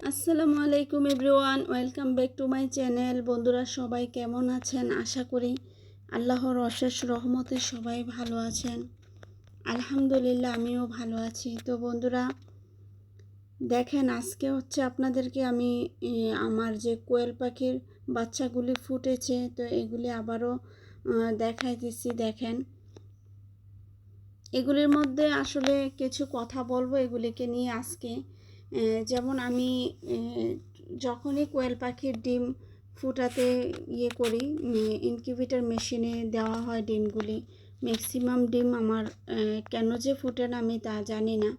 আসসালামু আলাইকুম everyone, welcome back to my channel. বন্ধুরা সবাই কেমন আছেন? আশা করি আল্লাহর অশেষ রহমতে সবাই ভালো আছেন। আলহামদুলিল্লাহ, আমিও ভালো আছি। তো বন্ধুরা, দেখেন, আজকে হচ্ছে আপনাদেরকে আমি আমার যে কোয়েল পাখির বাচ্চাগুলি ফুটেছে, তো এগুলি আবারও দেখাই দেখাইতেছি। দেখেন, এগুলির মধ্যে আসলে কিছু কথা বলব এগুলিকে নিয়ে আজকে। যেমন আমি যখনই কোয়েল পাখির ডিম ফুটাতে ইয়ে করি ইনকিউবেটার মেশিনে দেওয়া হয় ডিমগুলি ম্যাক্সিমাম ডিম আমার কেন যে ফুটে না আমি তা জানি না।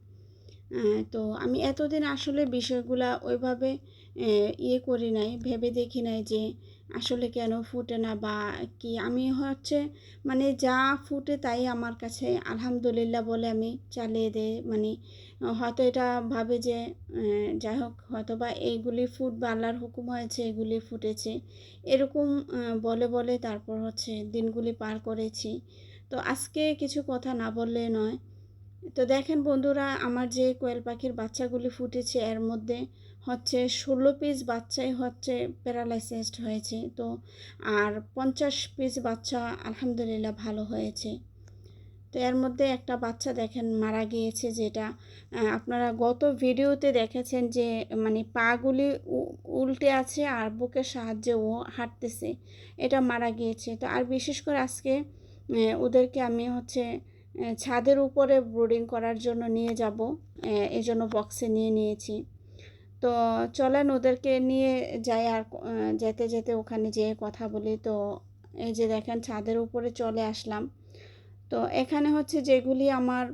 তো আমি এতদিন আসলে বিষয়গুলা ওইভাবে ইয়ে করি নাই, ভেবে দেখি নাই যে আসলে কেন ফুটে না বা কি। আমি হচ্ছে মানে যা ফুটে তাই আমার কাছে আলহামদুলিল্লাহ বলে আমি চালিয়ে দে মানে হয়তো এটা ভাবে যে যাই হোক হয়তো বা এইগুলি ফুটবে আল্লাহর হুকুম হয়েছে, এগুলি ফুটেছে, এরকম বলে বলে তারপর হচ্ছে দিনগুলি পার করেছি। তো আজকে কিছু কথা না বললে নয়। তো দেখেন বন্ধুরা, আমার যে কোয়েল পাখির বাচ্চাগুলি ফুটেছে, এর মধ্যে হচ্ছে ষোলো পিস বাচ্চাই হচ্ছে প্যারালাইসিসড হয়েছে। তো আর পঞ্চাশ পিস বাচ্চা আলহামদুলিল্লাহ ভালো হয়েছে। তো এর মধ্যে একটা বাচ্চা দেখেন মারা গিয়েছে যেটা আপনারা গত ভিডিওতে দেখেছেন যে মানে পাগুলি উল্টে আছে আর বুকের সাহায্যে ও হাঁটতেছে। এটা মারা গিয়েছে। তো আর বিশেষ করে আজকে ওদেরকে আমি হচ্ছে ছাদের উপরে ব্রুডিং করার জন্য নিয়ে যাব। এই জন্য বক্সে নিয়ে নিয়েছি। তো চলেন ওদেরকে নিয়ে যাই আর যেতে যেতে ওখানে যেয়ে কথা বলি। তো এই যে দেখেন ছাদের উপরে চলে আসলাম। তো এখানে হচ্ছে যেগুলি আমার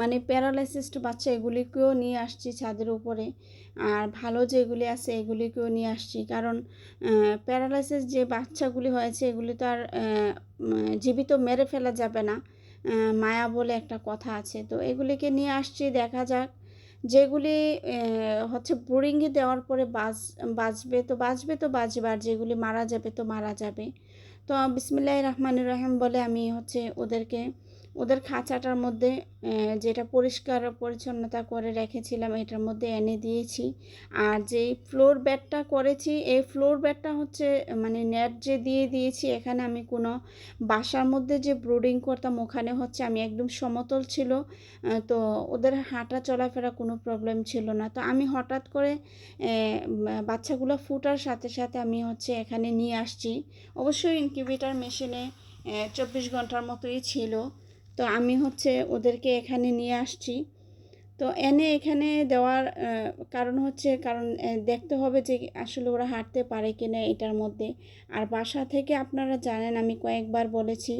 মানে প্যারালাইসিসড বাচ্চা এগুলিকেও নিয়ে আসছি ছাদের উপরে। আর ভালো যেগুলি আছে এগুলিকেও নিয়ে আসছি। কারণ প্যারালাইসিস যে বাচ্চাগুলি হয়েছে এগুলি তো আর জীবিত মেরে ফেলা যাবে না। মায়া বলে একটা কথা আছে। তো এগুলিকে নিয়ে আসছি, দেখা যাক যেগুলি হচ্ছে বোরিংয়ে দেওয়ার পরে বাজ বাঁচবে তো বাঁচবে তো বাঁচবে আর যেগুলি মারা যাবে তো মারা যাবে। তো বিসমিল্লাহ রহমান রহিম বলে আমি হচ্ছে ওদেরকে ওদের খাঁচাটার মধ্যে যেটা পরিষ্কার পরিচ্ছন্নতা করে রেখেছিলাম, এটার মধ্যে এনে দিয়েছি। আর যেই ফ্লোর বেডটা করেছি, এই ফ্লোর বেডটা হচ্ছে মানে নেট যে দিয়ে দিয়েছি, এখানে আমি কোনো বাসার মধ্যে যে ব্রুডিং করতাম, ওখানে হচ্ছে আমি একদম সমতল ছিল তো ওদের হাঁটা চলাফেরা কোনো প্রবলেম ছিল না। তো আমি হঠাৎ করে বাচ্চাগুলো ফুটার সাথে সাথে আমি হচ্ছে এখানে নিয়ে আসছি। অবশ্যই ইনকিউবেটার মেশিনে চব্বিশ ঘণ্টার মতোই ছিল। তো আমি হচ্ছে ওদেরকে এখানে নিয়ে আসছি। তো এনে এখানে দেওয়ার কারণ হচ্ছে কারণ দেখতে হবে যে আসলে ওরা হাঁটতে পারে কি না এটার মধ্যে। আর বাসা থেকে আপনারা জানেন আমি কয়েকবার বলেছি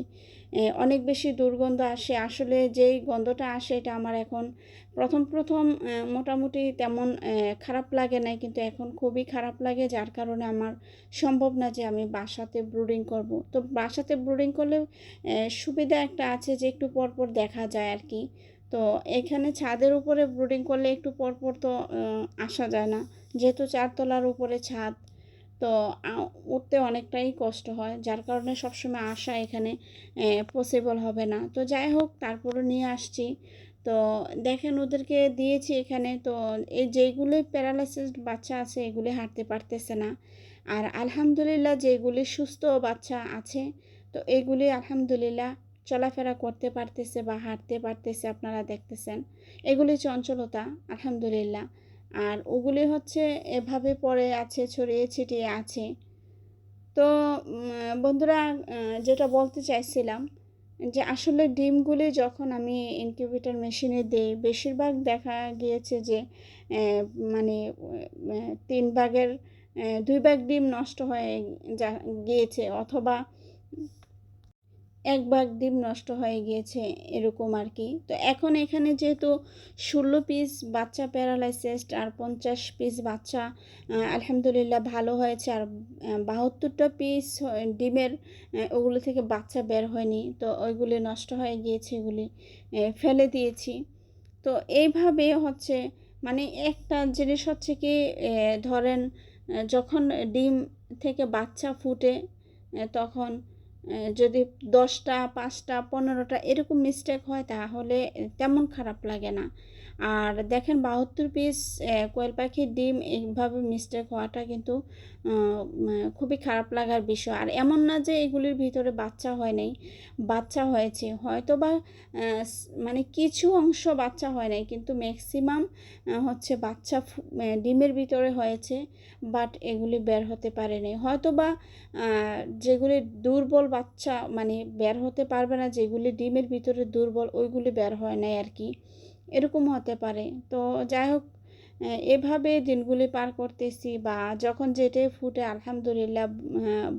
অনেক বেশি দুর্গন্ধ আসে। আসলে যেই গন্ধটা আসে এটা আমার এখন প্রথম প্রথম মোটামুটি তেমন খারাপ লাগে নাই। কিন্তু এখন খুবই খারাপ লাগে যার কারণে আমার সম্ভব না যে আমি বাসাতে ব্রুডিং করব। তো বাসাতে ব্রুডিং করলেও আহ, সুবিধা একটা আছে যে একটু পর পর দেখা যায় আর কি। তো এখানে ছাদের উপরে ব্রুডিং করলে একটু পরপর তো আসা যায় না। যেহেতু চারতলার উপরে ছাদ, তো উঠতে অনেকটাই কষ্ট হয়। যার কারণে সবসময় আসা এখানে পসিবল হবে না। তো যাই হোক তারপরে নিয়ে আসছি। তো দেখেন, ওদেরকে দিয়েছি এখানে। তো এই যেগুলি প্যারালাইসিস বাচ্চা আছে, এগুলি হাঁটতে পারতেছে না। আর আলহামদুলিল্লাহ যেগুলি সুস্থ বাচ্চা আছে, তো এগুলি আলহামদুলিল্লাহ চলাফেরা করতে পারতেছে বা হাঁটতে পারতেছে আপনারা দেখতেছেন। এগুলি চঞ্চলতা, আলহামদুলিল্লাহ। আর ওগুলি হচ্ছে এভাবে পড়ে আছে, ছড়িয়ে ছিটিয়ে আছে। তো বন্ধুরা যেটা বলতে চাইছিলাম যে আসলে ডিমগুলি যখন আমি ইনকিউবেটর মেশিনে দিই, বেশিরভাগ দেখা গিয়েছে যে মানে তিন ভাগের দুই ভাগ ডিম নষ্ট হয়ে যা, গিয়েছে অথবা এক ভাগ ডিম নষ্ট হয়ে গিয়েছে, এরকম আর কি। তো এখন এখানে যেহেতু ষোলো পিস বাচ্চা প্যারালাইসিসড আর পঞ্চাশ পিস বাচ্চা আলহামদুলিল্লাহ ভালো হয়েছে। আর বাহাত্তরটা পিস ডিমের ওগুলো থেকে বাচ্চা বের হয়নি। তো ওইগুলি নষ্ট হয়ে গিয়েছে, এগুলি ফেলে দিয়েছি। তো এইভাবে হচ্ছে মানে একটা জিনিস হচ্ছে কি ধরেন যখন ডিম থেকে বাচ্চা ফুটে তখন যদি দশটা, পাঁচটা, পনেরোটা এরকম মিস্টেক হয় তাহলে তেমন খারাপ লাগে না। আর দেখেন বাহাত্তর পিস কোয়েল পাখির ডিম এইভাবে মিস্টেক হওয়াটা কিন্তু খুবই খারাপ লাগার বিষয়। আর এমন না যে এগুলির ভিতরে বাচ্চা হয় নাই, বাচ্চা হয়েছে। হয়তো বা মানে কিছু অংশ বাচ্চা হয় নাই, কিন্তু ম্যাক্সিমাম হচ্ছে বাচ্চা ডিমের ভিতরে হয়েছে বাট এগুলি বের হতে পারেনি হয়তো বা যেগুলি দুর্বল বাচ্চা মানে বের হতে পারবে না, যেগুলি ডিমের ভিতরে দুর্বল, ওইগুলি বের হয় নাই আর কি। এরকম হতে পারে। তো যাই হোক এভাবে দিনগুলি পার করতেছি বা যখন যেটাই ফুটে, আলহামদুলিল্লাহ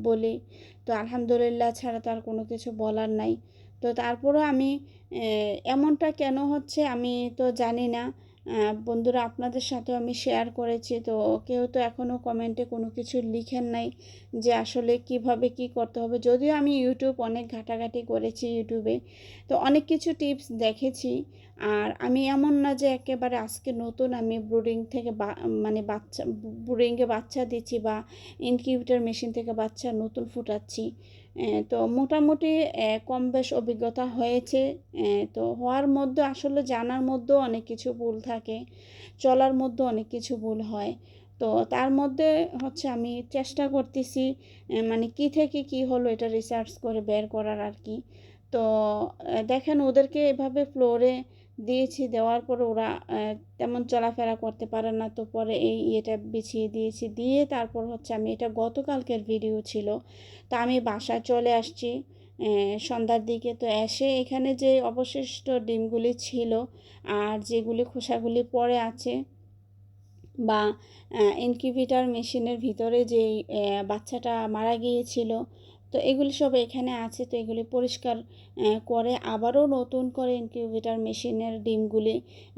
বলি, তো আলহামদুলিল্লাহ ছাড়া তো আর কোনো কিছু বলার নাই। তো তারপরও আমি এমনটা কেন হচ্ছে আমি তো জানি না। বন্ধুরা, আপনাদের সাথেও আমি শেয়ার করেছি, তো কেউ তো এখনও কমেন্টে কোনো কিছু লিখেন নাই যে আসলে কীভাবে কি করতে হবে। যদিও আমি ইউটিউব অনেক ঘাটাঘাটি করেছি ইউটিউবে তো অনেক কিছু টিপস দেখেছি। আর আমি এমন না যে একেবারে আজকে নতুন আমি ব্রুডিং থেকে বা মানে বাচ্চা ব্রুডিংয়ে বাচ্চা দিচ্ছি বা ইনকিউবেটার মেশিন থেকে বাচ্চা নতুন ফুটাচ্ছি। তো মোটামুটি কম বেশ অভিজ্ঞতা হয়েছে। তো হওয়ার মধ্যে আসলে জানার মধ্যেও অনেক কিছু ভুল থাকে, চলার মধ্যে অনেক কিছু ভুল হয়। তো তার মধ্যে হচ্ছে আমি চেষ্টা করতেছি মানে কি থেকে কি হলো এটা রিসার্চ করে বের করার আর কি। তো দেখেন ওদেরকে এভাবে ফ্লোরে দিয়েছি, দেওয়ার পরে ওরা তেমন চলাফেরা করতে পারে না। তো পরে এই ইয়েটা বিছিয়ে দিয়েছি। দিয়ে তারপর হচ্ছে আমি, এটা গতকালকের ভিডিও ছিল। তা আমি বাসায় চলে আসছি সন্ধ্যার দিকে। তো এসে এখানে যে অবশিষ্ট ডিমগুলি ছিল আর যেগুলি খোসাগুলি পড়ে আছে বা ইনকিউবেটার মেশিনের ভিতরে যে বাচ্চাটা মারা গিয়েছিল তো এগুলি সব এখানে আছে, তো এগুলি পরিষ্কার করে আবারও নতুন করে ইনকিউবেটার মেশিনের ডিমগুলি,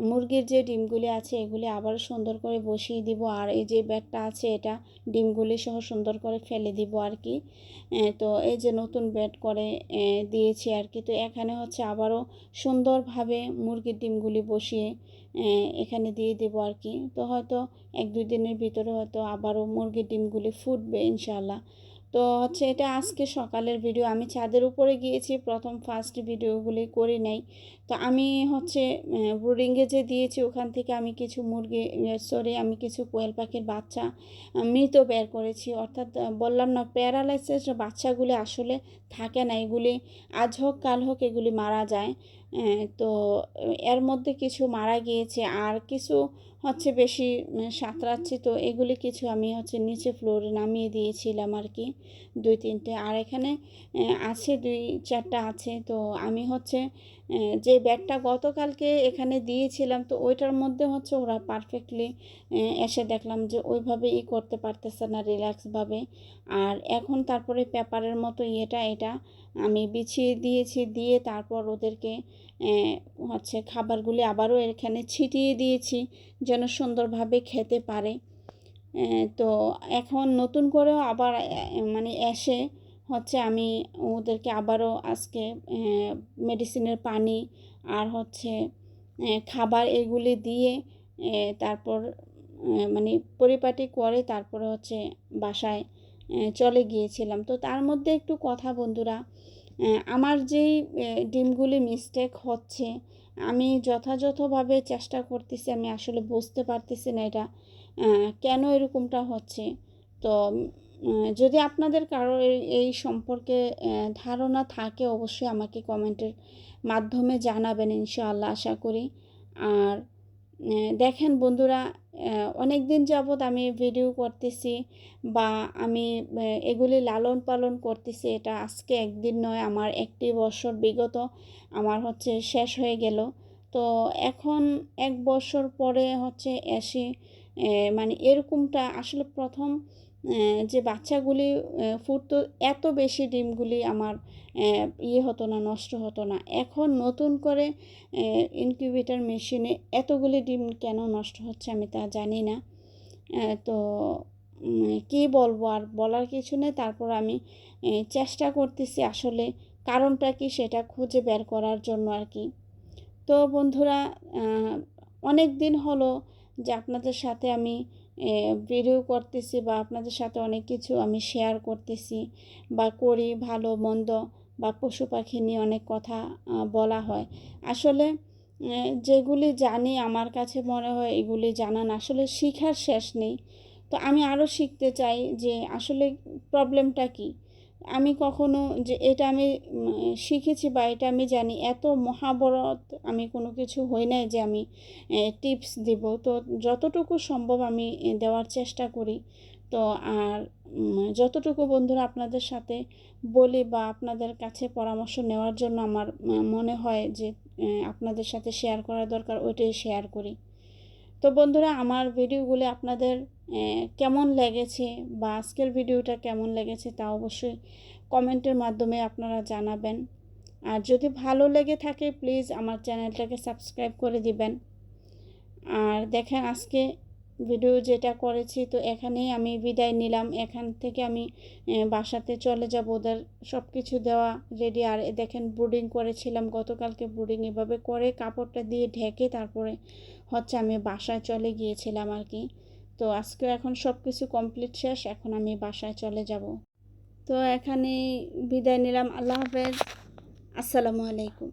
মুরগির যে ডিমগুলি আছে এগুলি আবারও সুন্দর করে বসিয়ে দিব। আর এই যে ব্যাটটা আছে এটা ডিমগুলি সহ সুন্দর করে ফেলে দিব আর কি তো এই যে নতুন ব্যাট করে দিয়েছি আর কি তো এখানে হচ্ছে আবারও সুন্দরভাবে মুরগির ডিমগুলি বসিয়ে এখানে দিয়ে দেবো আর কি তো হয়তো এক দুই দিনের ভিতরে হয়তো আবারও মুরগির ডিমগুলি ফুটবে ইনশাল্লাহ তো হচ্ছে এটা আজকে সকালের ভিডিও আমি ছাদের উপরে গিয়েছি, প্রথম ফার্স্ট ভিডিওগুলি করি নাই। তো আমি হচ্ছে ব্রুডিংয়ে যে দিয়েছি, ওখান থেকে আমি কিছু মুরগি সরি আমি কিছু কোয়েল পাখির বাচ্চা মৃত বের করেছি। অর্থাৎ বললাম না প্যারালাইসিস বাচ্চাগুলি আসলে থাকে না, এগুলি আজ হোক, কাল হোক, এগুলি মারা যায়। তো এর মধ্যে কিছু মারা গিয়েছে আর কিছু হচ্ছে বেশি সাঁতরাচ্ছে, তো এগুলি কিছু আমি হচ্ছে নিচে ফ্লোরে নামিয়ে দিয়েছিলাম আর কি দুই তিনটে। আর এখানে আছে দুই চারটা আছে, তো আমি হচ্ছে যে ব্যাগটা গতকালকে এখানে দিয়েছিলাম, তো ওইটার মধ্যে হচ্ছে ওরা পারফেক্টলি এসে দেখলাম যে ওইভাবে ই করতে পারতেছে না রিল্যাক্সভাবে আর এখন তারপরে পেপারের মতো ইয়েটা, এটা আমি বিছিয়ে দিয়েছি, দিয়ে তারপর ওদেরকে হচ্ছে খাবারগুলি আবারও এখানে ছিটিয়ে দিয়েছি যেন সুন্দরভাবে খেতে পারে। তো এখন নতুন করেও আবার মানে এসে হচ্ছে আমি ওদেরকে আবারও আজকে মেডিসিনের পানি আর হচ্ছে খাবার এগুলি দিয়ে তারপর মানে পরিপাটি করে তারপরে হচ্ছে বাসায় চলে গিয়েছিলাম। তো তার মধ্যে একটু কথা বন্ধুরা আমার যেই ডিমগুলি মিস্টেক হচ্ছে, আমি যথাযথভাবে চেষ্টা করতেছি, আমি আসলে বুঝতে পারতেছি না এটা কেন এরকমটা হচ্ছে? তো যদি আপনাদের কারও এই সম্পর্কে ধারণা থাকে, অবশ্যই আমাকে কমেন্টের মাধ্যমে জানাবেন, ইনশাআল্লাহ আশা করি। আর দেখেন বন্ধুরা অনেক দিন যাবৎ আমি ভিডিও করতেছি বা আমি এগুলি লালন পালন করতেছি, এটা আজকে একদিন নয়, আমার একটি বছর বিগত, আমার হচ্ছে শেষ হয়ে গেল। তো এখন এক বছর পরে হচ্ছে এসে মানে এরকমটা আসলে প্রথম যে বাচ্চাগুলি ফুটতো, এত বেশি ডিমগুলি আমার ইয়ে হতো না, নষ্ট হতো না। এখন নতুন করে ইনকিউবেটার মেশিনে এতগুলি ডিম কেন নষ্ট হচ্ছে আমি তা জানি না। তো কি বলব আর বলার কিছু নেই। তারপর আমি চেষ্টা করতেছি আসলে কারণটা কি সেটা খুঁজে বের করার জন্য আর কি। তো বন্ধুরা অনেক দিন হলো যে আপনাদের সাথে আমি ভিডিও করতেছি বা আপনাদের সাথে অনেক কিছু আমি শেয়ার করতেছি বা করি ভালো, মন্দ বা পশু পাখি নিয়ে অনেক কথা বলা হয়। আসলে যেগুলি জানি আমার কাছে মনে হয় এগুলি জানান আসলে শিখার শেষ নেই। তো আমি আরও শিখতে চাই যে আসলে প্রবলেমটা কি? আমি কখনো যে এটা আমি শিখেছি বা এটা আমি জানি, এত মহাবরত আমি কোনো কিছু হই নাই যে আমি টিপস দিব। তো যতটুকু সম্ভব আমি দেওয়ার চেষ্টা করি। তো আর যতটুকু বন্ধুরা আপনাদের সাথে বলি বা আপনাদের কাছে পরামর্শ নেওয়ার জন্য আমার মনে হয় যে আপনাদের সাথে শেয়ার করা দরকার, ওইটাই শেয়ার করি। তো বন্ধুরা, আমার ভিডিওগুলো আপনাদের কেমন লেগেছে বা আজকের ভিডিওটা কেমন লেগেছে তা অবশ্যই কমেন্টের মাধ্যমে আপনারা জানাবেন। আর যদি ভালো লেগে থাকে, প্লিজ আমার চ্যানেলটাকে সাবস্ক্রাইব করে দিবেন। আর দেখেন আজকে ভিডিও যেটা করেছি, তো এখানেই আমি বিদায় নিলাম। এখান থেকে আমি বাসাতে চলে যাব। ওদের সব কিছু দেওয়া রেডি আর দেখেন ব্রুডিং করেছিলাম। গতকালকে ব্রুডিং এভাবে করে কাপড়টা দিয়ে ঢেকে তারপরে হচ্ছে আমি বাসায় চলে গিয়েছিলাম আর কি। তো আজকে এখন সব কিছু কমপ্লিট শেষ। এখন আমি বাসায় চলে যাব। তো এখানে বিদায় নিলাম। আল্লাহ হাফেজ। আসসালামু আলাইকুম।